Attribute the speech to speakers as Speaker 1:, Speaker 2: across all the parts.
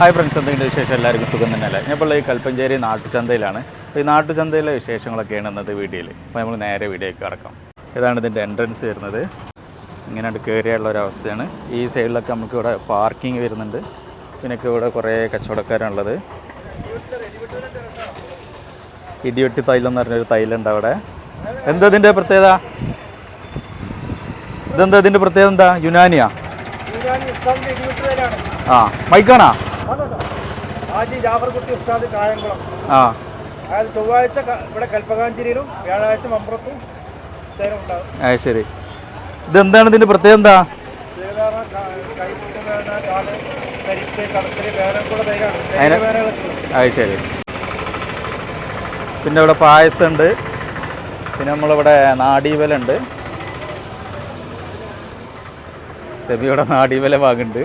Speaker 1: Hi friends എന്തെങ്കിലും വിശേഷം? എല്ലാവർക്കും സുഖം തന്നെയല്ല ഞാൻ ഇപ്പോൾ ഈ കൽപ്പഞ്ചേരി നാട്ടുചന്തയിലാണ്. അപ്പോൾ ഈ നാട്ടുചന്തയിലെ വിശേഷങ്ങളൊക്കെയാണ് ഇന്നത്തെ വീഡിയോയിൽ അപ്പോൾ നമ്മൾ നേരെ വീഡിയോയ്ക്ക് കടക്കാം. ഇതാണ് ഇതിന്റെ എൻട്രൻസ് വരുന്നത്. ഇങ്ങനെ കയറിയുള്ള ഒരു അവസ്ഥയാണ്. ഈ സൈഡിലൊക്കെ നമുക്ക് ഇവിടെ പാർക്കിംഗ് വരുന്നുണ്ട്. പിന്നെ ഇവിടെ കുറേ കച്ചവടക്കാരാണുള്ളത്. ഇടിവെട്ടി തൈലം എന്ന് പറഞ്ഞൊരു തൈലുണ്ട് അവിടെ. എന്താ ഇതിന്റെ പ്രത്യേകത? ഇതെന്താ ഇതിന്റെ പ്രത്യേകത എന്താ? യുനാനിയാ? ആ മൈക്കാണാ?
Speaker 2: ആജി ജാഫർകുട്ടി ഉസ്താദ് കായംകുളം.
Speaker 1: ആ.
Speaker 2: അതായത് ചൊവ്വാഴ്ച ഇവിടെ കൽപ്പകാഞ്ചേരിയിലും വ്യാഴാഴ്ച മമ്പുറത്തും ഉണ്ടാകും
Speaker 1: അത് ശരി. ഇതെന്താണ് ഇതിന്റെ പ്രത്യേകത എന്താ? അത് ശരി. പിന്നെ ഇവിടെ പായസം ഉണ്ട്. പിന്നെ നമ്മളിവിടെ നാടീവല ഉണ്ട്. സെബിയുടെ നാടീവല ഭാഗമുണ്ട്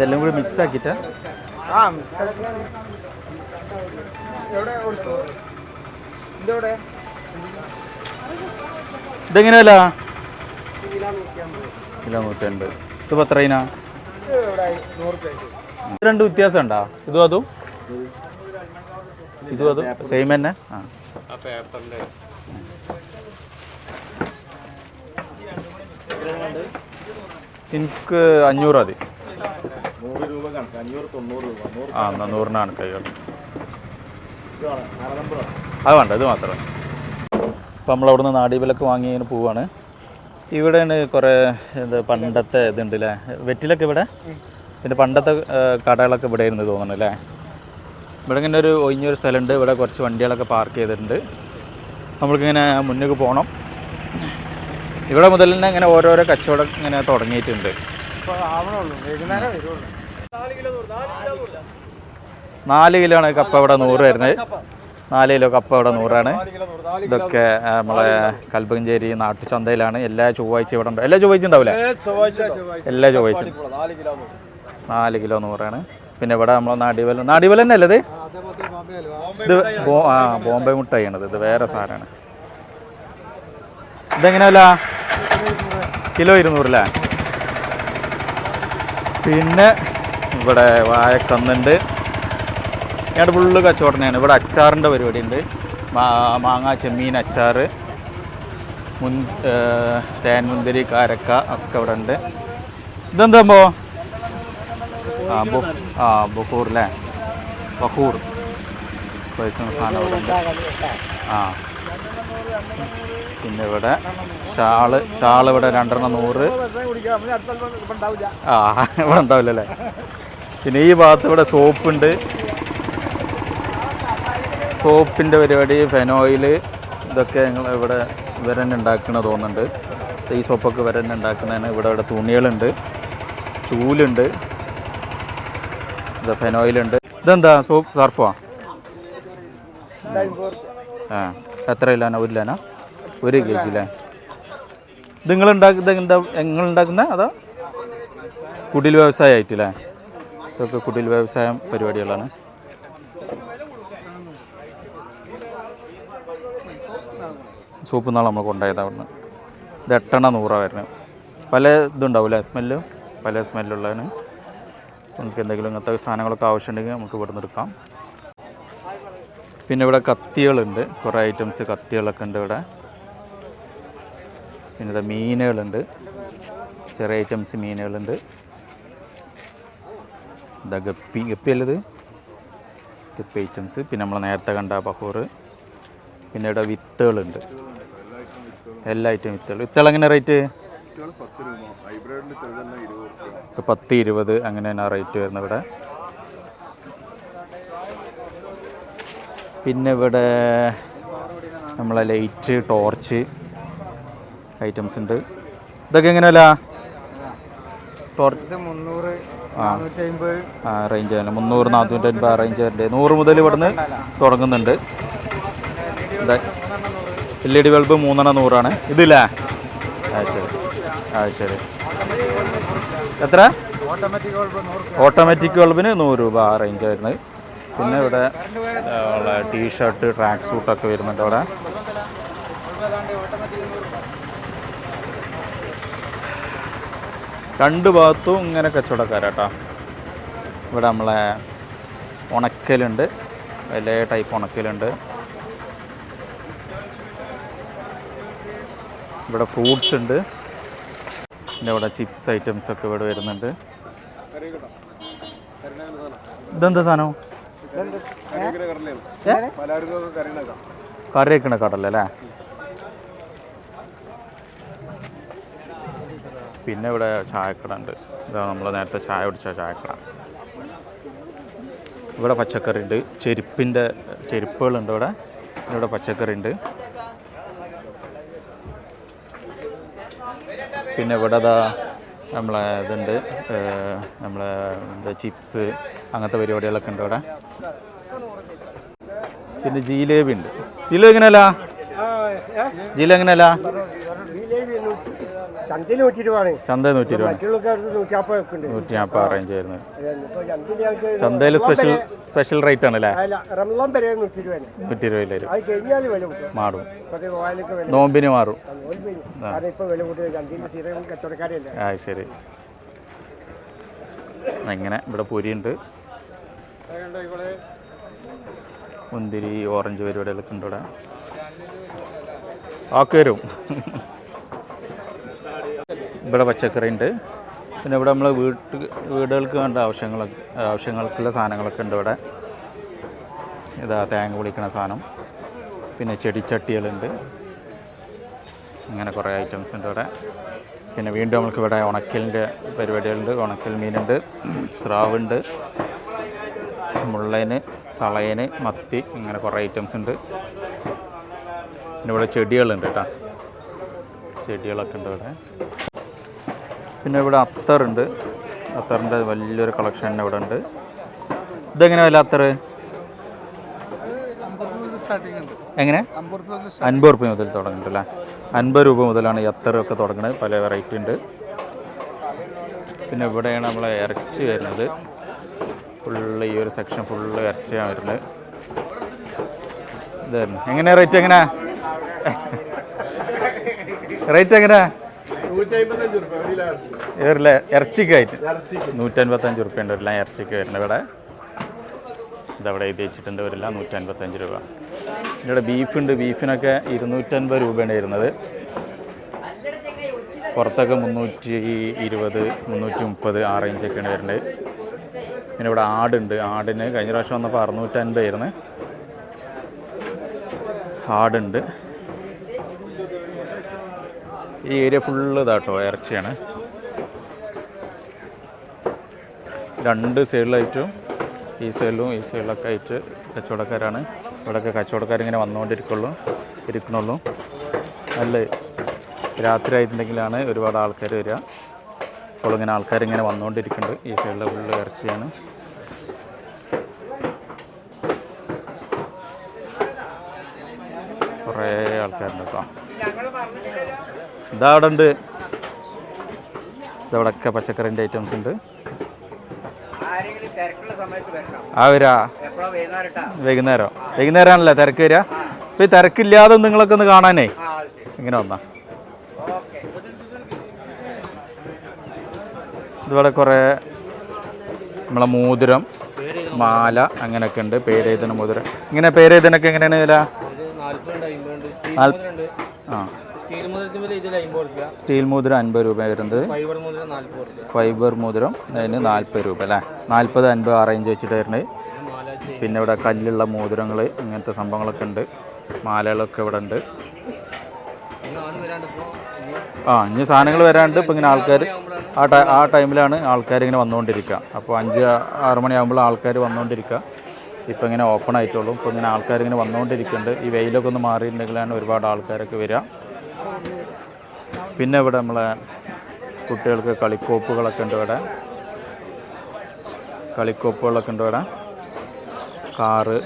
Speaker 1: ഇതെല്ലാം കൂടി മിക്സ് ആക്കിയിട്ടാ?
Speaker 2: ആ എവിടെ കൊടുത്തു? ഇതെവിടെ?
Speaker 1: ഇതെങ്ങനെയല്ല? കിലോ നൂറ്റമ്പത് ഇത് പത്രയിനാ
Speaker 2: ഇത് എവിടെ നൂറ് രൂപയ്ക്ക്
Speaker 1: ഇത് രണ്ട് വ്യത്യാസം ഉണ്ടോ ഇതും അതും? ഇതും അതും? സെയിം തന്നെ? ആ. എനിക്ക് അഞ്ഞൂറ് മതി.
Speaker 2: നൂറ് രൂപ കണക്ക്. അഞ്ഞൂറ് തൊണ്ണൂറ് രൂപ.
Speaker 1: ആ എന്നാ നൂറിനാണ് കൈകൾ അത് വേണ്ട ഇത് മാത്രം അപ്പോൾ നമ്മൾ അവിടുന്ന് നാടിവിലക്ക് വാങ്ങി ഇങ്ങനെ പോവാണ്. ഇവിടെയാണ് കുറേ ഇത് പണ്ടത്തെ ഇതുണ്ട് അല്ലേ വെറ്റിലൊക്കെ ഇവിടെ? പിന്നെ പണ്ടത്തെ കടകളൊക്കെ ഇവിടെ ഇരുന്ന് തോന്നുന്നു അല്ലേ? ഇവിടെ ഇങ്ങനെ ഒരു ഒഴിഞ്ഞൊരു സ്ഥലമുണ്ട്. ഇവിടെ കുറച്ച് വണ്ടികളൊക്കെ പാർക്ക് ചെയ്തിട്ടുണ്ട്. നമ്മൾക്കിങ്ങനെ മുന്നേക്ക് പോകണം ഇവിടെ മുതൽ തന്നെ ഇങ്ങനെ ഓരോരോ കച്ചവടം ഇങ്ങനെ തുടങ്ങിയിട്ടുണ്ട്.
Speaker 2: ആവണുള്ളൂ. വൈകുന്നേരം വരുള്ളൂ. നാല് കിലോ
Speaker 1: ആണ് കപ്പ ഇവിടെ നൂറ് വരുന്നത്. നാല് കിലോ കപ്പ ഇവിടെ നൂറാണ്. ഇതൊക്കെ നമ്മളെ കൽപ്പഞ്ചേരി നാട്ടുചന്തയിലാണ്. എല്ലാ ചൊവ്വാഴ്ച ഇവിടെ ഉണ്ട്. എല്ലാ ചൊവ്വാഴ്ച ഉണ്ടാവില്ലേ? എല്ലാ ചൊവ്വാഴ്ച
Speaker 2: നാല് കിലോ
Speaker 1: നൂറാണ്. പിന്നെ ഇവിടെ നമ്മളെ നാടിവല നാടിവല തന്നെ അല്ലേ ഇത് ഇത് ആ ബോംബെ മുട്ടായിയാണിത് ഇത് വേറെ സാധനമാണ്. ഇതെങ്ങനെയല്ല കിലോ ഇരുന്നൂറല്ലേ പിന്നെ ഇവിടെ വാഴക്കന്നുണ്ട്. ഞാൻ ഫുള്ള് കച്ചവടനെയാണ് ഇവിടെ അച്ചാറിന്റെ പരിപാടി ഉണ്ട് മാങ്ങ ചെമ്മീൻ അച്ചാർ മുൻ തേൻ മുന്തിരി കാരക്ക ഒക്കെ ഇവിടെ ഉണ്ട്. ഇതെന്താ പോ ആ ബു ആ ബഹൂർ അല്ലേ ബഹൂർ. സാധനം ഇവിടെ ഉണ്ട്. ആ. പിന്നെ ഇവിടെ ഷാൾ ഷാൾ ഇവിടെ രണ്ടെണ്ണം നൂറ്. ആ ഇവിടെ ഉണ്ടാവില്ലല്ലേ? പിന്നെ ഈ ഭാഗത്ത് ഇവിടെ സോപ്പുണ്ട്. സോപ്പിന്റെ പരിപാടി ഫെനോയിൽ ഇതൊക്കെ ഞങ്ങൾ ഇവിടെ ഇവരെന്നെ ഉണ്ടാക്കണ തോന്നുന്നുണ്ട്. ഈ സോപ്പൊക്കെ ഇവരെന്നെ ഉണ്ടാക്കുന്നതിന് ഇവിടെ ഇവിടെ തുണികളുണ്ട് ചൂലുണ്ട് ഇത് ഫെനോയിലുണ്ട് ഇതെന്താ? സോപ്പ് സർഫോ? ആ എത്ര ഇല്ലാനാ ഒരു കിലോനാ? ഒരു കെ ജി അല്ലേ നിങ്ങൾ ഉണ്ടാക്കുന്ന എന്താ നിങ്ങൾ ഉണ്ടാക്കുന്ന അതോ കുടിൽ വ്യവസായം ആയിട്ടില്ലേ? ഇതൊക്കെ കുടിൽ വ്യവസായം പരിപാടികളാണ്. സൂപ്പ് നാളെ നമ്മൾ കൊണ്ടുപോയത് അവിടുന്ന്. ഇത് എട്ടെണ്ണ നൂറാ വരുന്നത്. പല ഇതുണ്ടാവില്ലേ സ്മെല്ല് പല സ്മെല്ലുള്ളതാണ് നമുക്ക് എന്തെങ്കിലും ഇങ്ങനത്തെ സാധനങ്ങളൊക്കെ ആവശ്യമുണ്ടെങ്കിൽ നമുക്ക് ഇവിടെ എടുക്കാം. പിന്നെ ഇവിടെ കത്തികളുണ്ട്. കുറേ ഐറ്റംസ് കത്തികളൊക്കെ ഉണ്ട് ഇവിടെ. പിന്നെ മീനുകളുണ്ട്. ചെറിയ ഐറ്റംസ് മീനുകളുണ്ട്. ഇതാ ഗപ്പി. ഗപ്പി അല്ലത് ഗപ്പി ഐറ്റംസ്. പിന്നെ നമ്മൾ നേരത്തെ കണ്ട ബഹൂർ. പിന്നെ ഇവിടെ വിത്തുകളുണ്ട്. എല്ലാ ഐറ്റം വിത്തുകൾ. വിത്തുകൾ എങ്ങനെ റേറ്റ്? പത്ത് ഇരുപത് അങ്ങനെയാണ് റേറ്റ് വരുന്നത് ഇവിടെ. പിന്നെ ഇവിടെ നമ്മളെ ലൈറ്റ് ടോർച്ച് ഐറ്റംസ് ഉണ്ട്. ഇതൊക്കെ എങ്ങനെയല്ല ടോർച്ച് ആ. റേഞ്ച് തന്നെ. മുന്നൂറ് നാനൂറ്റി അൻപത് റേഞ്ച് വരുന്നുണ്ട് നൂറ് മുതൽ ഇവിടുന്ന് തുടങ്ങുന്നുണ്ട്. എൽ ഇ ഡി ബൾബ് മൂന്നെണ്ണം നൂറാണ്. ഇതില്ലേ? ആ ശരി. ആ ശരി. എത്ര?
Speaker 2: ഓട്ടോമാറ്റിക്
Speaker 1: ബൾബിന് നൂറ്. രൂപ ആ റേഞ്ച് വരുന്നത്. പിന്നെ ഇവിടെ ഉള്ള ടീഷർട്ട് ട്രാക്ക് സൂട്ടൊക്കെ വരുന്നുണ്ട് അവിടെ. രണ്ട് ഭാഗത്തും ഇങ്ങനെ കച്ചവടക്കാരാട്ടോ. ഇവിടെ നമ്മളെ ഉണക്കലുണ്ട്. വലിയ ടൈപ്പ് ഉണക്കലുണ്ട്. ഇവിടെ ഫ്രൂട്ട്സ് ഉണ്ട്. പിന്നെ ഇവിടെ ചിപ്സ് ഐറ്റംസ് ഒക്കെ ഇവിടെ വരുന്നുണ്ട്. ഇതെന്താ സാധനം? കറി വെക്കണ കടല പിന്നെ ഇവിടെ ചായക്കട ഉണ്ട്. ഇതാ നമ്മൾ നേരത്തെ ചായ കുടിച്ച ചായക്കട. ഇവിടെ പച്ചക്കറി ഉണ്ട്. ചെരുപ്പിന്റെ ചെരുപ്പുകളുണ്ട് ഇവിടെ. ഇവിടെ പച്ചക്കറി ഉണ്ട്. പിന്നെ ഇവിടെ അതാ നമ്മളെ ഇതുണ്ട്. നമ്മളെ എന്താ ചിപ്സ് അങ്ങനത്തെ പരിപാടികളൊക്കെ ഉണ്ട് ഇവിടെ. പിന്നെ ജീലേബി ഉണ്ട്. ജിലേബി എങ്ങനെയല്ല? ജിലേബി എങ്ങനെയല്ല?
Speaker 2: ചന്തയിൽ നൂറ്റി രൂപയാണ്
Speaker 1: ചന്ത നൂറ്റി രൂപ
Speaker 2: മറ്റുള്ളവർക്ക് നൂറ്റി നാൽപ്പത്
Speaker 1: റേഞ്ച്
Speaker 2: ഇപ്പോൾ ചന്തയിൽ
Speaker 1: സ്പെഷ്യൽ സ്പെഷ്യൽ റേറ്റ് ആണ്
Speaker 2: അല്ലേ? റംലാൻ വരെ നൂറ്റി രൂപ
Speaker 1: നൂറ്റി വരും മാറും. നോമ്പിന് മാറും. ആ ശരി. അങ്ങനെ ഇവിടെ പൊരിയുണ്ട്. മുന്തിരി ഓറഞ്ച് പരിപാടികളൊക്കെ ഉണ്ട് ഇവിടെ. ആക്കി വരും. ഇവിടെ പച്ചക്കറി ഉണ്ട് പിന്നെ ഇവിടെ നമ്മൾ വീട്ട് വീടുകൾക്ക് വേണ്ട ആവശ്യങ്ങളൊക്കെ ആവശ്യങ്ങൾക്കുള്ള സാധനങ്ങളൊക്കെ ഉണ്ട് ഇവിടെ. ഇതാ തേങ്ങ പൊളിക്കണ സാധനം. പിന്നെ ചെടിച്ചട്ടികളുണ്ട്. അങ്ങനെ കുറേ ഐറ്റംസ് ഉണ്ട് ഇവിടെ. പിന്നെ വീണ്ടും നമുക്ക് ഇവിടെ ഉണക്കലിന്റെ പരിപാടികളുണ്ട്. ഉണക്കൽ മീനുണ്ട് സ്രാവുണ്ട് മുള്ളേന് തളയന് മത്തി ഇങ്ങനെ കുറേ ഐറ്റംസ് ഉണ്ട്. പിന്നെ ഇവിടെ ചെടികളുണ്ട് കേട്ടോ. ചെടികളൊക്കെ ഉണ്ട് ഇവിടെ. പിന്നെ ഇവിടെ അത്തറുണ്ട് അത്തറിന്റെ വലിയൊരു കളക്ഷൻ ഇവിടെ ഉണ്ട്. ഇതെങ്ങനെ വില അത്തറ്? എങ്ങനെ? അൻപത് രൂപ മുതൽ തുടങ്ങുന്നുണ്ട് അല്ലേ അൻപത് രൂപ മുതലാണ് ഈ അത്തറൊക്കെ തുടങ്ങുന്നത് പല വെറൈറ്റി ഉണ്ട്. പിന്നെ ഇവിടെയാണ് നമ്മൾ ഇറച്ചി വരുന്നത്. ഫുള്ള് ഈ ഒരു സെക്ഷൻ ഫുള്ള് ഇറച്ചിയാണ് വരുന്നത്. ഇതായിരുന്നു. എങ്ങനെയാണ് റേറ്റ് എങ്ങനെയാ റേറ്റ് എങ്ങനെയാ ഇവരില്ലേ ഇറച്ചിക്കായിട്ട് നൂറ്റൻപത്തഞ്ച് റുപ്യ ഉണ്ട് ഒരു ഇറച്ചിക്ക്. വരുന്നത് ഇവിടെ. ഇതവിടെ എഴുതി വെച്ചിട്ടുണ്ട് വരില്ല നൂറ്റൻപത്തഞ്ച് രൂപ. ഇവിടെ ബീഫുണ്ട് ബീഫിനൊക്കെ ഇരുന്നൂറ്റൻപത് രൂപയാണ് വരുന്നത്. പുറത്തൊക്കെ മുന്നൂറ്റി ഇരുപത് മുന്നൂറ്റി മുപ്പത് ആ റേഞ്ചൊക്കെയാണ് വരുന്നത്. പിന്നെ ഇവിടെ ആടുണ്ട്. ആടിന് കഴിഞ്ഞ പ്രാവശ്യം വന്നപ്പോൾ അറുന്നൂറ്റൻപത് ആയിരുന്നു. ആടുണ്ട്. ഈ ഏരിയ ഫുള്ള് ഇതാട്ടോ ഇറച്ചിയാണ്. രണ്ട് സൈഡിലായിട്ടും ഈ സൈഡിലും ഈ സൈഡിലൊക്കെ ആയിട്ട് കച്ചവടക്കാരാണ്. ഇവിടെയൊക്കെ കച്ചവടക്കാരിങ്ങനെ വന്നുകൊണ്ടിരിക്കുള്ളൂ ഇരിക്കണുള്ളൂ. നല്ല രാത്രി ആയിട്ടുണ്ടെങ്കിലാണ് ഒരുപാട് ആൾക്കാർ വരിക. അപ്പോൾ ഇങ്ങനെ ആൾക്കാരിങ്ങനെ വന്നുകൊണ്ടിരിക്കുന്നുണ്ട്. ഈ സൈഡിലെ ഫുള്ള് ഇറച്ചിയാണ്. കുറേ ആൾക്കാരുണ്ട് കേട്ടോ. ഇതാ അവിടെ ഉണ്ട് ഇതവിടെയൊക്കെ പച്ചക്കറിന്റെ ഐറ്റംസ് ഉണ്ട്. ആ വരാ വൈകുന്നേരം. വൈകുന്നേരമാണല്ലേ തിരക്ക് വരിക? അപ്പം ഈ തിരക്കില്ലാതെ നിങ്ങളൊക്കെ ഒന്ന് കാണാനേ. ഇങ്ങനെ വന്നാ. ഇതുപോലെ കുറേ നമ്മളെ മോതിരം മാല അങ്ങനെയൊക്കെ ഉണ്ട്. പേരേതന മോതിരം. ഇങ്ങനെ പേരേതനൊക്കെ എങ്ങനെയാണ് വില? ആ.
Speaker 3: സ്റ്റീൽ
Speaker 1: മോതിരം അൻപത് രൂപ വരുന്നത്.
Speaker 3: ഫൈബർ
Speaker 1: മോതിരം അതിന് നാൽപ്പത് രൂപ അല്ലേ? നാൽപ്പത് അൻപത് ആ റേഞ്ച് വെച്ചിട്ട് വരുന്നത്. പിന്നെ ഇവിടെ കല്ലുള്ള മോതിരങ്ങൾ ഇങ്ങനത്തെ സംഭവങ്ങളൊക്കെ ഉണ്ട്. മാലകളൊക്കെ ഇവിടെ ഉണ്ട്. ആ ഇനി സാധനങ്ങൾ വരാണ്ട് ഇപ്പം ഇങ്ങനെ ആൾക്കാർ ആ ടൈ ആ ടൈമിലാണ് ആൾക്കാർ ഇങ്ങനെ വന്നുകൊണ്ടിരിക്കുക. അപ്പോൾ അഞ്ച് ആറ് മണിയാകുമ്പോൾ ആൾക്കാർ വന്നുകൊണ്ടിരിക്കുക. ഇപ്പം ഇങ്ങനെ ഓപ്പൺ ആയിട്ടുള്ളൂ. ഇപ്പോൾ ഇങ്ങനെ ആൾക്കാർ ഇങ്ങനെ വന്നുകൊണ്ടിരിക്കുന്നുണ്ട്. ഈ വെയിലൊക്കെ ഒന്ന് മാറിയിട്ടുണ്ടെങ്കിലാണ് ഒരുപാട് ആൾക്കാരൊക്കെ വരിക. പിന്നെ ഇവിടെ നമ്മളെ കുട്ടികൾക്ക് കളിക്കോപ്പുകളൊക്കെ ഉണ്ട് ഇവിടെ. കളിക്കോപ്പുകളൊക്കെ ഉണ്ട് ഇവിടെ. കാറ്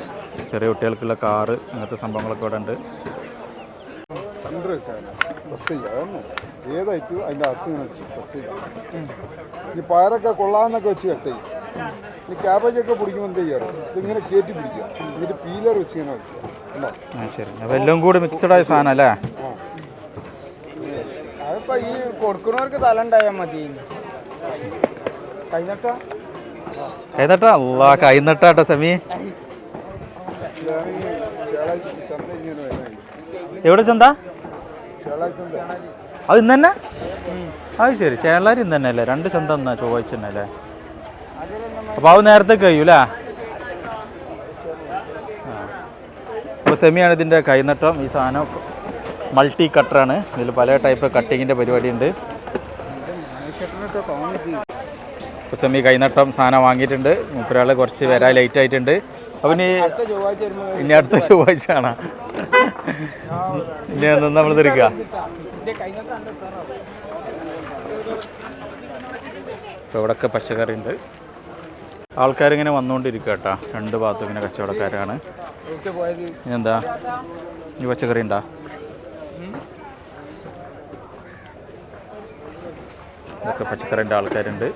Speaker 1: ചെറിയ കുട്ടികൾക്കുള്ള കാറ് അങ്ങനത്തെ സംഭവങ്ങളൊക്കെ ഇവിടെ ഉണ്ട്.
Speaker 4: ഏതായിട്ടും അതിന്റെ അകത്ത് ഇങ്ങനെ വെച്ച് ബസ് ഈ പയറൊക്കെ കൊള്ളാമെന്നൊക്കെ വെച്ച് കട്ട്. ചെയ്യും ഈ ക്യാബേജൊക്കെ പിടിക്കുമ്പോൾ എന്ത് ചെയ്യാറ്? ഇതിങ്ങനെ കയറ്റി പിടിക്കുക. എന്നിട്ട് പീലർ വെച്ച് ഇങ്ങനെ
Speaker 1: വെച്ചു ശരി. അപ്പോൾ എല്ലാം കൂടി മിക്സഡായ സാധനം അല്ലേ
Speaker 2: അതിപ്പോ ഈ കൊടുക്കുന്നവർക്ക് തല ഉണ്ടായാൽ മതി. കഴിഞ്ഞിട്ടോ
Speaker 1: കൈനട്ടാ? അല്ലാ കൈനട്ടാട്ടോ സമി. എവിടെ ചന്ത? അത് ഇന്ന് തന്നെ? അത് ശരി ചേളാരി ഇന്ന് തന്നെ അല്ലേ? രണ്ട് ചന്ത എന്നാ ചൊവ്വാഴ്ച തന്നെ അല്ലേ? അപ്പോൾ അത് നേരത്തെ കഴിയൂലേ? അപ്പോൾ സെമിയാണ് ഇതിന്റെ കൈനട്ടം ഈ സാധനം മൾട്ടി കട്ടറാണ്. ഇതിൽ പല ടൈപ്പ് കട്ടിങ്ങിന്റെ പരിപാടിയുണ്ട്. സെമി കൈനട്ടം സാധനം വാങ്ങിയിട്ടുണ്ട്. മൂപ്പരാൾ കുറച്ച് വരാൻ ലേറ്റ് ആയിട്ടുണ്ട്. അപ്പം ഇനി ഇനി അടുത്ത ചൊവ്വാഴ്ച കാണാം. ഇനി എന്ന് നമ്മൾ തിരിക്കുക ഇപ്പോൾ ഇവിടെയൊക്കെ പച്ചക്കറി ഉണ്ട് ആൾക്കാരിങ്ങനെ വന്നുകൊണ്ടിരിക്കുക കേട്ടോ രണ്ട് ഭാഗത്തും ഇങ്ങനെ കച്ചവടക്കാരാണ്. എന്താ? ഈ പച്ചക്കറി ഉണ്ടോ? ഇതൊക്കെ പച്ചക്കറിന്റെ ആൾക്കാരുണ്ട്.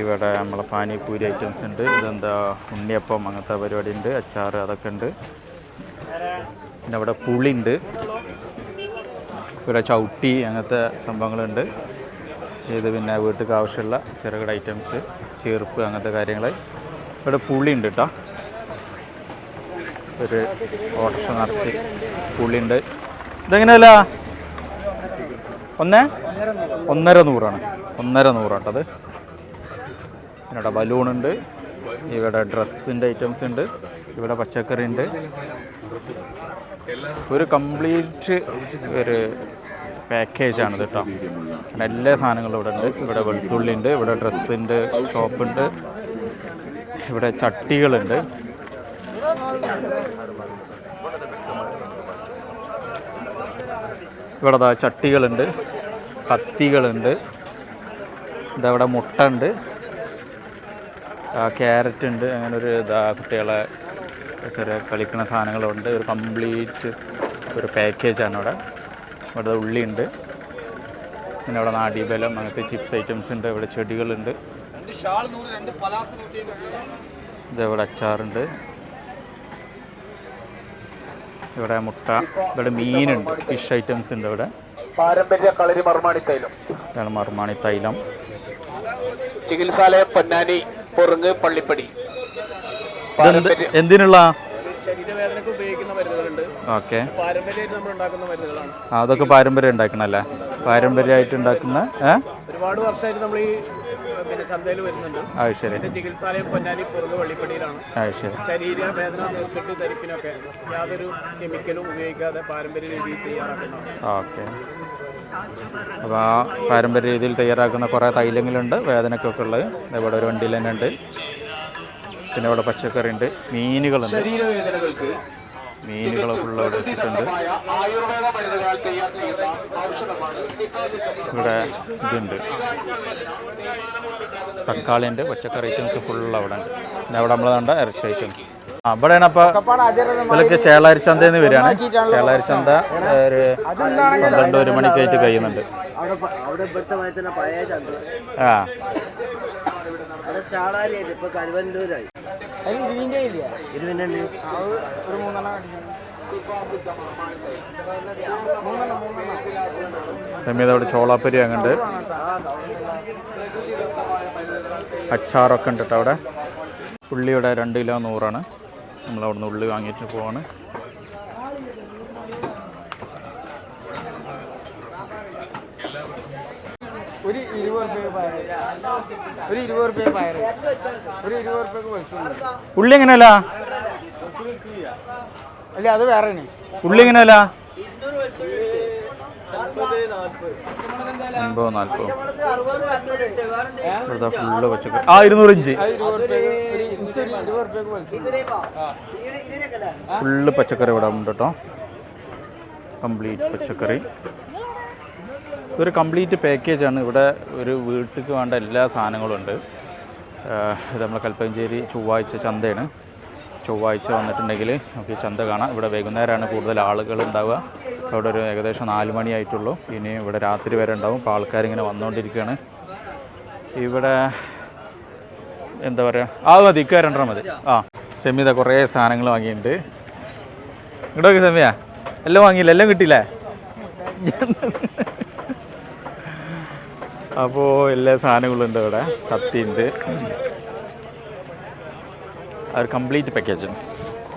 Speaker 1: ഇവിടെ നമ്മളെ പാനിപ്പൂരി ഐറ്റംസ് ഉണ്ട്. ഇതെന്താ ഉണ്ണിയപ്പം അങ്ങനത്തെ പരിപാടി ഉണ്ട് അച്ചാർ അതൊക്കെ ഉണ്ട്. പിന്നെ ഇവിടെ പുളിയുണ്ട് ഇവിടെ ചവിട്ടി അങ്ങനത്തെ സംഭവങ്ങളുണ്ട്. ഇത് പിന്നെ വീട്ടിലേക്ക് ആവശ്യമുള്ള ചെറുകിട ഐറ്റംസ് ചെറുപ്പ് അങ്ങനത്തെ കാര്യങ്ങൾ ഇവിടെ പുളി ഉണ്ട് കേട്ടോ ഒരു ഓട്ടർഷ നിറച്ച് പുളിയുണ്ട്. ഇതെങ്ങനെയല്ല ഒന്നേ? ഒന്നര നൂറാണ്. ഒന്നര നൂറാട്ടത് പിന്നെ ഇവിടെ ബലൂണുണ്ട്. ഇവിടെ ഡ്രസ്സിന്റെ ഐറ്റംസ് ഉണ്ട്. ഇവിടെ പച്ചക്കറി ഉണ്ട്. ഒരു കംപ്ലീറ്റ് ഒരു പാക്കേജാണ് കേട്ടോ. അങ്ങനെ എല്ലാ സാധനങ്ങളും ഇവിടെ ഉണ്ട്. ഇവിടെ വെളുത്തുള്ളി ഉണ്ട് ഇവിടെ ഡ്രസ്സിന്റെ ഷോപ്പുണ്ട് ഇവിടെ ചട്ടികളുണ്ട്. ഇവിടെ ദാ ചട്ടികളുണ്ട് കത്തികളുണ്ട് ഇതവിടെ മുട്ട ഉണ്ട് ക്യാരറ്റ് ഉണ്ട് അങ്ങനെ ഒരു ഇതാ കുട്ടികളെ ചെറിയ കളിക്കുന്ന സാധനങ്ങളുണ്ട് ഒരു കംപ്ലീറ്റ് ഒരു പാക്കേജാണ് ഇവിടെ. ഇവിടെ ഉള്ളിയുണ്ട് പിന്നെ അവിടെ നാടിബലം അങ്ങനത്തെ ചിപ്സ് ഐറ്റംസ് ഉണ്ട് ഇവിടെ ചെടികളുണ്ട്. ഇതവിടെ അച്ചാറുണ്ട്. ഇവിടെ മുട്ട ഇവിടെ മീനുണ്ട് ഫിഷ് ഐറ്റംസ് ഉണ്ട് ഇവിടെ.
Speaker 5: പാരമ്പര്യ കളരി മർമാണി തൈലം.
Speaker 1: ഇതാണ് മർമാണി തൈലം.
Speaker 5: ചികിത്സാലയം പൊന്നാനി പൊറുങ്ങ് പള്ളിപ്പടി.
Speaker 1: എന്തിനുള്ള?
Speaker 3: ശരീരവേദനക്ക് ഉപയോഗിക്കുന്ന മരുന്നുകളുണ്ട്.
Speaker 1: ഓക്കെ.
Speaker 3: പാരമ്പര്യമായിട്ട് നമ്മൾ ഉണ്ടാക്കുന്ന മരുന്നുകളാണ്.
Speaker 1: അതൊക്കെ പാരമ്പര്യം ഉണ്ടാക്കണല്ലേ? പാരമ്പര്യമായിട്ട് ഉണ്ടാക്കുന്ന ഏ?
Speaker 3: ഒരുപാട് വർഷമായിട്ട് നമ്മൾ ഈ പിന്നെ ചന്തയിൽ വരുന്നുണ്ട്.
Speaker 1: അത് ശരി.
Speaker 3: ചികിത്സാലയം പൊന്നാനി പുറത്ത് വള്ളിപ്പടിയിലാണ്.
Speaker 1: അത് ശരി.
Speaker 3: ശരീരവേദന നീർക്കെട്ട് ധരിപ്പിനൊക്കെ യാതൊരു കെമിക്കലും ഉപയോഗിക്കാതെ പാരമ്പര്യ രീതിയിൽ തയ്യാറാക്കുന്നതാണ്
Speaker 1: ഓക്കെ. അപ്പോൾ ആ പാരമ്പര്യ രീതിയിൽ തയ്യാറാക്കുന്ന കുറേ തൈലങ്ങളുണ്ട് വേദനക്കൊക്കെ ഉള്ളത് ഇവിടെ ഒരു വണ്ടിയിൽ തന്നെ ഉണ്ട്. പിന്നെ ഇവിടെ പച്ചക്കറി ഉണ്ട് മീനുകളുണ്ട്.
Speaker 5: ശരീരവേദനകൾക്ക്
Speaker 1: മീനുകൾ ഫുള്ള് ഇവിടെ വെച്ചിട്ടുണ്ട്. ഇവിടെ ഇതുണ്ട്. തക്കാളി ഉണ്ട് പച്ചക്കറി ഐറ്റംസ് ഫുള്ള് അവിടെ ഉണ്ട്. പിന്നെ അവിടെ നമ്മൾ കണ്ട ഇറച്ചി ഐറ്റംസ്. ആ ഇവിടെയാണ് അപ്പോൾ ഇവിടേക്ക് ചേളാരി ചന്തയിൽ നിന്ന് വരികയാണ്. ചേളാരി ചന്ത ഒരു പന്ത്രണ്ട് ഒരു മണിക്കായിട്ട് കഴിയുന്നുണ്ട്. ആ.
Speaker 6: ചാളാരിയായിട്ട് ഇപ്പൊ കരുവന്നൂരായി ഇരുവിനുണ്ട്
Speaker 1: സമയത്ത് അവിടെ ചോളാപ്പരി അങ്ങുണ്ട്. അച്ചാറൊക്കെ ഉണ്ട് കേട്ടോ അവിടെ. ഉള്ളി ഇവിടെ രണ്ട് കിലോ നൂറാണ്. നമ്മൾ അവിടെ ഉള്ളി വാങ്ങിയിട്ട് പോവാണ്.
Speaker 2: ഒരു ഇരുപത് റുപ്യ പയർ ഒരു ഇരുപത് റുപ്യ പയർ ഒരു ഇരുപത് റുപ്യക്ക് വെളിച്ചുള്ളൂ
Speaker 1: ഉള്ളി എങ്ങനെയല്ല
Speaker 2: അല്ല അത് വേറെ
Speaker 1: ഉള്ളി എങ്ങനെയല്ല അൻപത് നാൽപ്പത്. ഇവിടുത്തെ ഫുള്ള് പച്ചക്കറി. ആ ഇരുന്നൂറ് ഇഞ്ച്. ഫുള്ള് പച്ചക്കറി ഇവിടെ ഉണ്ട് കേട്ടോ കംപ്ലീറ്റ് പച്ചക്കറി. ഇതൊരു കംപ്ലീറ്റ് പാക്കേജാണ്. ഇവിടെ ഒരു വീട്ടിലേക്ക് വേണ്ട എല്ലാ സാധനങ്ങളും ഉണ്ട്. ഇത് നമ്മളെ കൽപ്പഞ്ചേരി ചൊവ്വാഴ്ച ചന്തയാണ്. ചൊവ്വാഴ്ച വന്നിട്ടുണ്ടെങ്കിൽ നമുക്ക് ചന്ത കാണാം. ഇവിടെ വൈകുന്നേരമാണ് കൂടുതൽ ആളുകൾ ഉണ്ടാവുക. അവിടെ ഒരു ഏകദേശം നാല് മണിയായിട്ടുള്ളൂ. ഇനി ഇവിടെ രാത്രി വരെ ഉണ്ടാവും. അപ്പോൾ ആൾക്കാരിങ്ങനെ വന്നുകൊണ്ടിരിക്കുകയാണ്. ഇവിടെ എന്താ പറയുക ആ മതി. രണ്ടെണ്ണം മതി. ആ സെമിത കുറേ സാധനങ്ങൾ വാങ്ങിയിട്ടുണ്ട്. ഇങ്ങോട്ടൊക്കെ സെമിയ. എല്ലാം വാങ്ങിയില്ല? എല്ലാം കിട്ടിയില്ലേ? അപ്പോൾ എല്ലാ സാധനങ്ങളും ഉണ്ട് ഇവിടെ. കത്തിയുണ്ട്. ഒരു കംപ്ലീറ്റ് പാക്കേജ്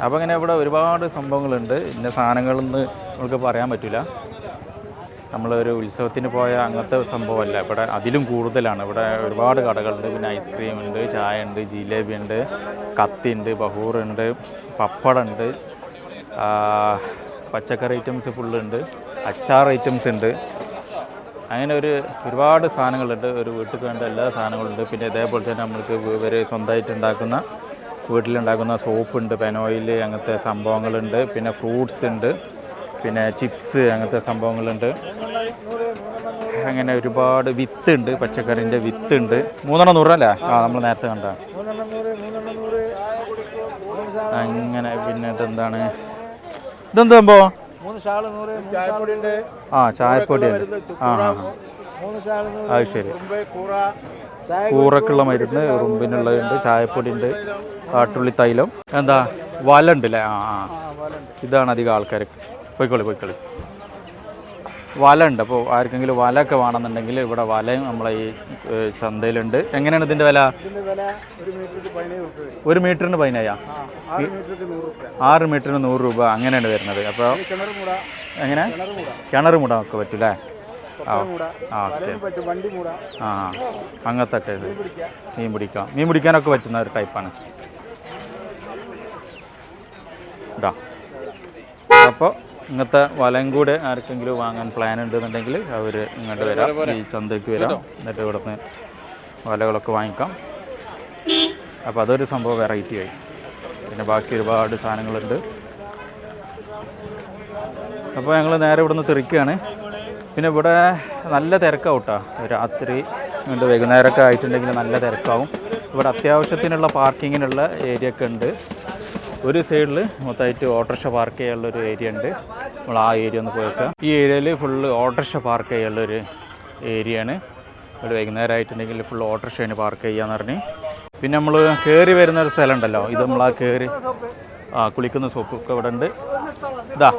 Speaker 1: അപ്പോൾ അങ്ങനെ ഇവിടെ ഒരുപാട് സംഭവങ്ങളുണ്ട്. ഇന്ന സാധനങ്ങളെന്ന് നമുക്ക് പറയാൻ പറ്റില്ല നമ്മളൊരു ഉത്സവത്തിന് പോയ അങ്ങനത്തെ സംഭവമല്ല. ഇവിടെ അതിലും കൂടുതലാണ്. ഇവിടെ ഒരുപാട് കടകളുണ്ട്. പിന്നെ ഐസ്ക്രീം ഉണ്ട് ചായ ഉണ്ട് ജിലേബി ഉണ്ട് കത്തി ഉണ്ട് ബഹൂറുണ്ട് പപ്പടമുണ്ട്. പച്ചക്കറി ഐറ്റംസ് ഫുള്ളുണ്ട്. അച്ചാർ ഐറ്റംസ് ഉണ്ട്. അങ്ങനെ ഒരു ഒരുപാട് സാധനങ്ങളുണ്ട്. ഒരു വീട്ടിൽ വേണ്ട എല്ലാ സാധനങ്ങളുണ്ട്. പിന്നെ ഇതേപോലെ തന്നെ നമ്മൾക്ക് ഇവർ സ്വന്തമായിട്ട് ഉണ്ടാക്കുന്ന വീട്ടിലുണ്ടാക്കുന്ന സോപ്പുണ്ട് പെനോയിൽ അങ്ങനത്തെ സംഭവങ്ങളുണ്ട്. പിന്നെ ഫ്രൂട്ട്സ് ഉണ്ട്. പിന്നെ ചിപ്സ് അങ്ങനത്തെ സംഭവങ്ങളുണ്ട്. അങ്ങനെ ഒരുപാട് വിത്ത് വിത്തുണ്ട് പച്ചക്കറിന്റെ വിത്തുണ്ട് മൂന്നെണ്ണം നൂറല്ലേ ആ നമ്മൾ നേരത്തെ കണ്ട അങ്ങനെ പിന്നെ ഇതെന്താണ്? ഇതെന്താ സംഭവം?
Speaker 2: മൂന്ന് ഷാൾ നൂറ്
Speaker 3: ചായപ്പൊടി ഉണ്ട്.
Speaker 1: ആ ചായപ്പൊടി ആ.
Speaker 2: മൂന്ന് ഷാൾ നൂറ്.
Speaker 1: അത് ശരി.
Speaker 3: കൂറ.
Speaker 1: കൂറക്കുള്ള മരുന്ന് ഉറുമ്പിനുള്ളതുണ്ട് ചായപ്പൊടി ഉണ്ട് കാട്ടുള്ളി തൈലം. എന്താ വലണ്ടല്ലേ ഉണ്ട് അല്ലേ ആ. ആ ഇതാണ് അധികം ആൾക്കാർ പോയിക്കോളി പോയിക്കോളി. വല ഉണ്ട് അപ്പോൾ ആർക്കെങ്കിലും വലയൊക്കെ വേണമെന്നുണ്ടെങ്കിൽ ഇവിടെ വലയും നമ്മളെ ഈ ചന്തയിലുണ്ട്. എങ്ങനെയാണ്
Speaker 3: ഇതിന്റെ വില? ഒരു
Speaker 1: മീറ്ററിന് പതിനായ
Speaker 3: ആറ്
Speaker 1: മീറ്ററിന് നൂറ് രൂപ അങ്ങനെയാണ് വരുന്നത്. അപ്പോൾ എങ്ങനെ?
Speaker 3: കിണർ മുട
Speaker 1: ഒക്കെ പറ്റൂലേ? ആ ഓക്കെ. ആ അങ്ങനത്തെ ഒക്കെ ഇത്. മീൻ പിടിക്കാം. മീൻ പിടിക്കാനൊക്കെ പറ്റുന്ന ഒരു ടൈപ്പാണ്. ഇതാ. അപ്പോൾ ഇങ്ങനത്തെ വലയും കൂടെ ആർക്കെങ്കിലും വാങ്ങാൻ പ്ലാൻ ഉണ്ടെന്നുണ്ടെങ്കിൽ അവർ ഇങ്ങോട്ട് വരാം. ഈ ചന്തയ്ക്ക് വരാം. എന്നിട്ട് ഇവിടെ നിന്ന് വലകളൊക്കെ വാങ്ങിക്കാം. അപ്പോൾ അതൊരു സംഭവം വെറൈറ്റി ആയി. പിന്നെ ബാക്കി ഒരുപാട് സാധനങ്ങളുണ്ട്. അപ്പോൾ ഞങ്ങൾ നേരെ ഇവിടുന്ന് തെറിക്കുകയാണ് പിന്നെ ഇവിടെ നല്ല തിരക്കാവും കേട്ടോ രാത്രി ഇങ്ങോട്ട് വൈകുന്നേരമൊക്കെ ആയിട്ടുണ്ടെങ്കിൽ നല്ല തിരക്കാവും. ഇവിടെ അത്യാവശ്യത്തിനുള്ള പാർക്കിങ്ങിനുള്ള ഏരിയ ഒക്കെ ഉണ്ട്. ഒരു സൈഡിൽ മൊത്തമായിട്ട് ഓട്ടോറിക്ഷ പാർക്ക് ചെയ്യാനുള്ള ഒരു ഏരിയ ഉണ്ട്. നമ്മൾ ആ ഏരിയ ഒന്ന് പോയി വെക്കാം ഈ ഏരിയയിൽ ഫുള്ള് ഓട്ടോറിക്ഷ പാർക്ക് ചെയ്യാനുള്ള ഒരു ഏരിയയാണ് ഒരു വൈകുന്നേരം ആയിട്ടുണ്ടെങ്കിൽ ഫുൾ ഓട്ടോറിക്ഷയാണ് പാർക്ക് ചെയ്യാന്ന് പറഞ്ഞ്. പിന്നെ നമ്മൾ കയറി വരുന്ന ഒരു സ്ഥലം ഉണ്ടല്ലോ. ഇത് നമ്മൾ ആ കയറി ആ കുളിക്കുന്ന സോപ്പൊക്കെ ഇവിടെ ഉണ്ട്. ഇതാ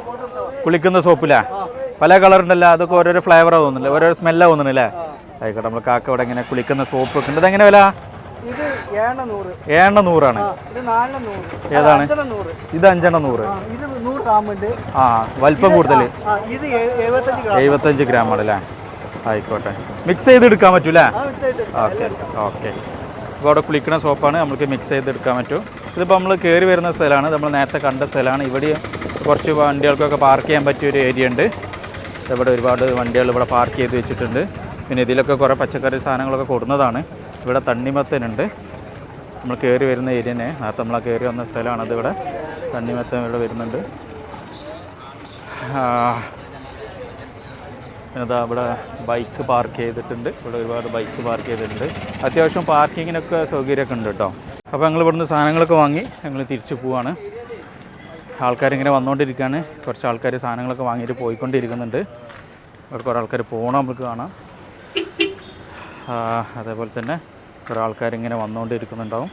Speaker 1: കുളിക്കുന്ന സോപ്പില്ലേ പല കളർ ഉണ്ടല്ലോ. അതൊക്കെ ഓരോരോ ഫ്ലേവറാണ് തോന്നുന്നില്ല ഓരോരോ സ്മെല്ലാണ് തോന്നുന്നില്ലേ ആയിക്കോട്ടെ നമ്മൾ കാക്ക ഇവിടെ ഇങ്ങനെ കുളിക്കുന്ന സോപ്പ് ഒക്കെ ഉണ്ട്. അതെങ്ങനെ വില?
Speaker 2: ഏഴെണ്ണം നൂറ്.
Speaker 1: ഏഴെണ്ണം നൂറാണ്. ഏതാണ്? ഇത് അഞ്ചെണ്ണ നൂറ്.
Speaker 2: ആ,
Speaker 1: വലിപ്പം കൂടുതൽ
Speaker 2: എഴുപത്തഞ്ച് ഗ്രാം.
Speaker 1: ആണ് അല്ലേ? ആയിക്കോട്ടെ. മിക്സ് ചെയ്ത് എടുക്കാൻ പറ്റൂലേ ഓക്കെ ഓക്കെ ഇപ്പോൾ അവിടെ കുളിക്കുന്ന സോപ്പാണ്. നമുക്ക് മിക്സ് ചെയ്തെടുക്കാൻ പറ്റും. ഇതിപ്പോൾ നമ്മൾ കയറി വരുന്ന സ്ഥലമാണ്. നമ്മൾ നേരത്തെ കണ്ട സ്ഥലമാണ്. ഇവിടെ കുറച്ച് വണ്ടികൾക്കൊക്കെ പാർക്ക് ചെയ്യാൻ പറ്റിയ ഒരു ഏരിയ ഉണ്ട്. ഇവിടെ ഒരുപാട് വണ്ടികൾ ഇവിടെ പാർക്ക് ചെയ്ത് വെച്ചിട്ടുണ്ട്. പിന്നെ ഇതിലൊക്കെ കുറേ പച്ചക്കറി സാധനങ്ങളൊക്കെ കൊടുന്നതാണ് ഇവിടെ തണ്ണിമത്തനുണ്ട്. നമ്മൾ കയറി വരുന്ന ഏരിയ തന്നെ നേരത്തെ നമ്മൾ കയറി വന്ന സ്ഥലമാണ് ഇവിടെ തണ്ണിമത്തം ഇവിടെ വരുന്നുണ്ട്. എന്താ ഇവിടെ ബൈക്ക് പാർക്ക് ചെയ്തിട്ടുണ്ട്. ഇവിടെ ഒരുപാട് ബൈക്ക് പാർക്ക് ചെയ്തിട്ടുണ്ട്. അത്യാവശ്യം പാർക്കിങ്ങിനൊക്കെ സൗകര്യമൊക്കെ ഉണ്ട് കേട്ടോ. അപ്പോൾ ഞങ്ങൾ ഇവിടുന്ന് സാധനങ്ങളൊക്കെ വാങ്ങി ഞങ്ങൾ തിരിച്ചു പോവാണ്. ആൾക്കാരിങ്ങനെ വന്നുകൊണ്ടിരിക്കുകയാണ് കുറച്ച് ആൾക്കാർ സാധനങ്ങളൊക്കെ വാങ്ങിയിട്ട് പോയിക്കൊണ്ടിരിക്കുന്നുണ്ട്. ഇവിടെ കുറേ ആൾക്കാർ പോകണം നമുക്ക് കാണാം. അതേപോലെ തന്നെ കുറേ ആൾക്കാരിങ്ങനെ വന്നുകൊണ്ടിരിക്കുന്നുണ്ടാവും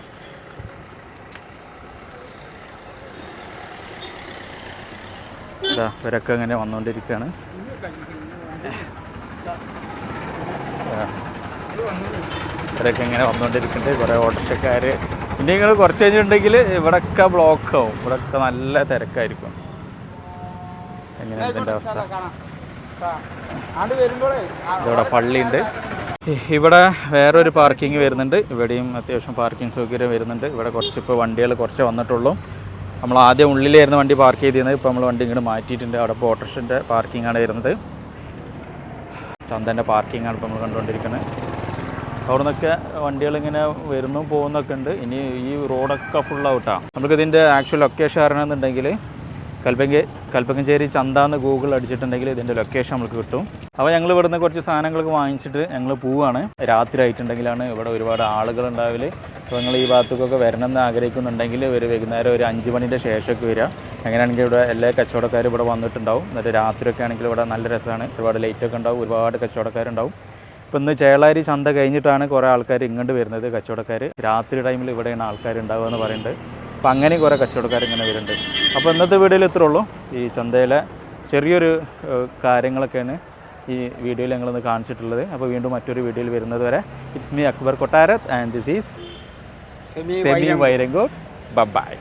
Speaker 1: ഇതാ ഇവരൊക്കെ ഇങ്ങനെ വന്നുകൊണ്ടിരിക്കുകയാണ്. ഇവരൊക്കെ ഇങ്ങനെ വന്നുകൊണ്ടിരിക്കുന്നുണ്ട് കുറേ ഓട്ടോറിക്ഷക്കാർ ഇനി നിങ്ങൾ കുറച്ച് കഴിഞ്ഞിട്ടുണ്ടെങ്കിൽ ഇവിടെയൊക്കെ ബ്ലോക്ക് ആവും ഇവിടെയൊക്കെ നല്ല തിരക്കായിരിക്കും. എങ്ങനെയാണ് ഇതിന്റെ അവസ്ഥ? ഇവിടെ പള്ളിയുണ്ട്. ഇവിടെ വേറൊരു പാർക്കിംഗ് വരുന്നുണ്ട്. ഇവിടെയും അത്യാവശ്യം പാർക്കിംഗ് സൗകര്യം വരുന്നുണ്ട്. ഇവിടെ കുറച്ച് ഇപ്പോൾ വണ്ടികൾ കുറച്ച് വന്നിട്ടുള്ളൂ. നമ്മൾ ആദ്യം ഉള്ളിലായിരുന്നു വണ്ടി പാർക്ക് ചെയ്തിരുന്നത്. ഇപ്പോൾ നമ്മൾ വണ്ടി ഇങ്ങോട്ട് മാറ്റിയിട്ടുണ്ട്. അവിടെ ഇപ്പോൾ പാർക്കിംഗ് ആണ് വരുന്നത്. ചന്ദന്റെ പാർക്കിംഗ് ആണ് ഇപ്പോൾ നമ്മൾ കണ്ടുകൊണ്ടിരിക്കുന്നത്. അവിടെ നിന്നൊക്കെ വണ്ടികളിങ്ങനെ വരുന്നു പോകുന്നൊക്കെ ഉണ്ട്. ഇനി ഈ റോഡൊക്കെ ഫുൾ ഔട്ടാണ് നമുക്കിതിന്റെ ആക്ച്വൽ ലൊക്കേഷൻ അറിയണമെന്നുണ്ടെങ്കിൽ കൽപ്പങ്ക കൽപ്പങ്കഞ്ചേരി ചന്ത എന്ന് ഗൂഗിൾ അടിച്ചിട്ടുണ്ടെങ്കിൽ ഇതിന്റെ ലൊക്കേഷൻ നമുക്ക് കിട്ടും. അപ്പോൾ ഞങ്ങൾ ഇവിടുന്ന് കുറച്ച് സാധനങ്ങളൊക്കെ വാങ്ങിച്ചിട്ട് ഞങ്ങൾ പോവുകയാണ് രാത്രി ആയിട്ടുണ്ടെങ്കിലാണ് ഇവിടെ ഒരുപാട് ആളുകൾ ഉണ്ടാവില്ല അപ്പോൾ നിങ്ങൾ ഈ ഭാഗത്തേക്കൊക്കെ വരണം എന്ന് ആഗ്രഹിക്കുന്നുണ്ടെങ്കിൽ ഒരു വൈകുന്നേരം ഒരു അഞ്ച് മണിന്റെ ശേഷമൊക്കെ വരിക. അങ്ങനെയാണെങ്കിൽ ഇവിടെ എല്ലാ കച്ചവടക്കാരും ഇവിടെ വന്നിട്ടുണ്ടാവും. എന്നിട്ട് രാത്രിയൊക്കെ ആണെങ്കിൽ ഇവിടെ നല്ല രസമാണ്. ഒരുപാട് ലൈറ്റൊക്കെ ഉണ്ടാവും. ഒരുപാട് കച്ചവടക്കാരുണ്ടാവും. ഇപ്പം ഇന്ന് ചേളാരി ചന്ത കഴിഞ്ഞിട്ടാണ് കുറേ ആൾക്കാർ ഇങ്ങോട്ട് വരുന്നത് കച്ചവടക്കാർ. രാത്രി ടൈമിൽ ഇവിടെയാണ് ആൾക്കാരുണ്ടാവുക എന്ന് പറയുന്നുണ്ട് അപ്പോൾ അങ്ങനെ കുറേ കച്ചവടക്കാർ ഇങ്ങനെ വരുന്നുണ്ട്. അപ്പോൾ ഇന്നത്തെ വീഡിയോയിൽ ഇത്രേ ഉള്ളൂ. ഈ ചന്തയിലെ ചെറിയൊരു കാര്യങ്ങളൊക്കെയാണ് ഈ വീഡിയോയിൽ ഞങ്ങളൊന്ന് കാണിച്ചിട്ടുള്ളത്. അപ്പോൾ വീണ്ടും മറ്റൊരു വീഡിയോയിൽ വരുന്നത് വരെ it's me Akbar Kottarath and this is
Speaker 2: semi
Speaker 1: semi bye-bye